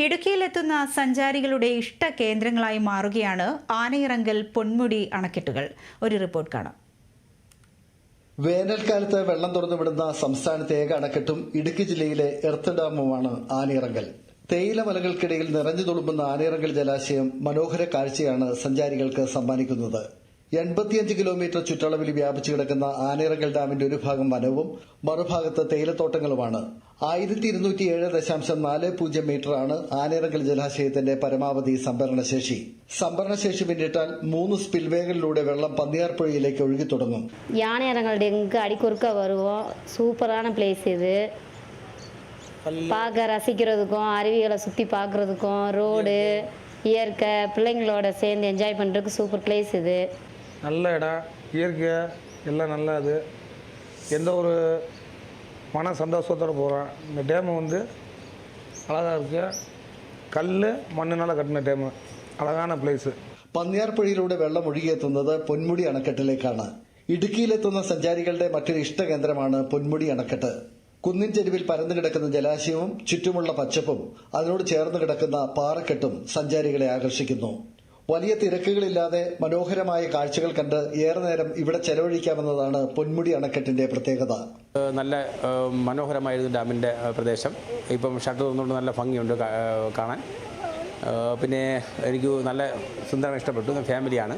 ഇടുക്കിയിലെത്തുന്ന സഞ്ചാരികളുടെ ഇഷ്ട കേന്ദ്രങ്ങളായി മാറുകയാണ് ആനയിറങ്കൽ പൊന്മുടി അണക്കെട്ടുകൾ. ഒരു റിപ്പോർട്ട് കാണാം. വേനൽക്കാലത്ത് വെള്ളം തുറന്നുവിടുന്ന സംസ്ഥാനത്തെ ഏക അണക്കെട്ടും ഇടുക്കി ജില്ലയിലെ എർത്ത് ഡാമുമാണ് ആനയിറങ്കൽ. തേയില മലകൾക്കിടയിൽ നിറഞ്ഞു തുളുമ്പുന്ന ആനയിറങ്കൽ ജലാശയം മനോഹര കാഴ്ചയാണ് സഞ്ചാരികൾക്ക് സമ്മാനിക്കുന്നത്. എൺപത്തിയഞ്ച് കിലോമീറ്റർ ചുറ്റളവിൽ വ്യാപിച്ചു കിടക്കുന്ന ആനയിറങ്കൽ ഡാമിന്റെ ഒരു ഭാഗം വനവും മറുഭാഗത്ത് തേയിലത്തോട്ടങ്ങളുമാണ് ആയിരത്തി ഇരുന്നൂറ്റി ഏഴ് ദശാംശം നാല് പൂജ്യം മീറ്ററാണ് ആനയിറങ്കൽ ജലാശയത്തിന്റെ പരമാവധി സംഭരണശേഷി സംഭരണശേഷി പിന്നിട്ടാൽ മൂന്ന് സ്പിൽവേകളിലൂടെ വെള്ളം പന്നിയാർപ്പുഴയിലേക്ക് ഒഴുകി തുടങ്ങും யானை இறங்கல் எங்கே அடிக்கொருக்க வருவோம் சூப்பரான பிளேஸ் இது பார்க்க ரசிக்கிறதுக்கும் அருவிகளை சுற்றி பார்க்குறதுக்கும் ரோடு இயற்கை பிள்ளைங்களோட சேர்ந்து என்ஜாய் பண்ணுறதுக்கு சூப்பர் பிளேஸ் இது நல்ல இடம் இயற்கை எல்லாம் நல்லா இது எந்த ஒரு மன சந்தோஷத்தோடு போகிறோம் இந்த டேமு வந்து அழகாக இருக்கு கல் மண்ணுனால் கட்டின டேமு அழகான பிளேஸு പന്നിയാർപ്പുഴയിലൂടെ വെള്ളം ഒഴുകിയെത്തുന്നത് പൊന്മുടി അണക്കെട്ടിലേക്കാണ് ഇടുക്കിയിലെത്തുന്ന സഞ്ചാരികളുടെ മറ്റൊരു ഇഷ്ടകേന്ദ്രമാണ് പൊന്മുടി അണക്കെട്ട് കുന്നിൻ ചെരുവിൽ പരന്നു കിടക്കുന്ന ജലാശയവും ചുറ്റുമുള്ള പച്ചപ്പും അതിനോട് ചേർന്ന് കിടക്കുന്ന പാറക്കെട്ടും സഞ്ചാരികളെ ആകർഷിക്കുന്നു വലിയ തിരക്കുകളില്ലാതെ മനോഹരമായ കാഴ്ചകൾ കണ്ട് ഏറെ നേരം ഇവിടെ ചെലവഴിക്കാമെന്നതാണ് പൊന്മുടി അണക്കെട്ടിന്റെ പ്രത്യേകത. നല്ല മനോഹരമായിരുന്നു ഡാമിന്റെ പ്രദേശം. ഇപ്പം ഷട്ടർ തുറന്നുകൊണ്ട് നല്ല ഭംഗിയുണ്ട് കാണാൻ. പിന്നെ എനിക്ക് നല്ല സുന്ദരം ഇഷ്ടപ്പെട്ടു. ഫാമിലിയാണ്.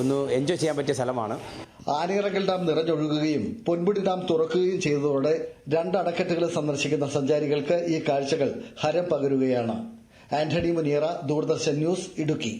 ഒന്ന് എൻജോയ് ചെയ്യാൻ പറ്റിയ സ്ഥലമാണ്. ആനയിറക്കൽ ഡാം നിറഞ്ഞൊഴുകുകയും പൊൻപുടി ഡാം തുറക്കുകയും ചെയ്തതോടെ രണ്ട് അണക്കെട്ടുകൾ സന്ദർശിക്കുന്ന സഞ്ചാരികൾക്ക് ഈ കാഴ്ചകൾ ഹരം പകരുകയാണ്. ആന്റണി മുനിയറ ദൂരദർശൻ ന്യൂസ് ഇടുക്കി.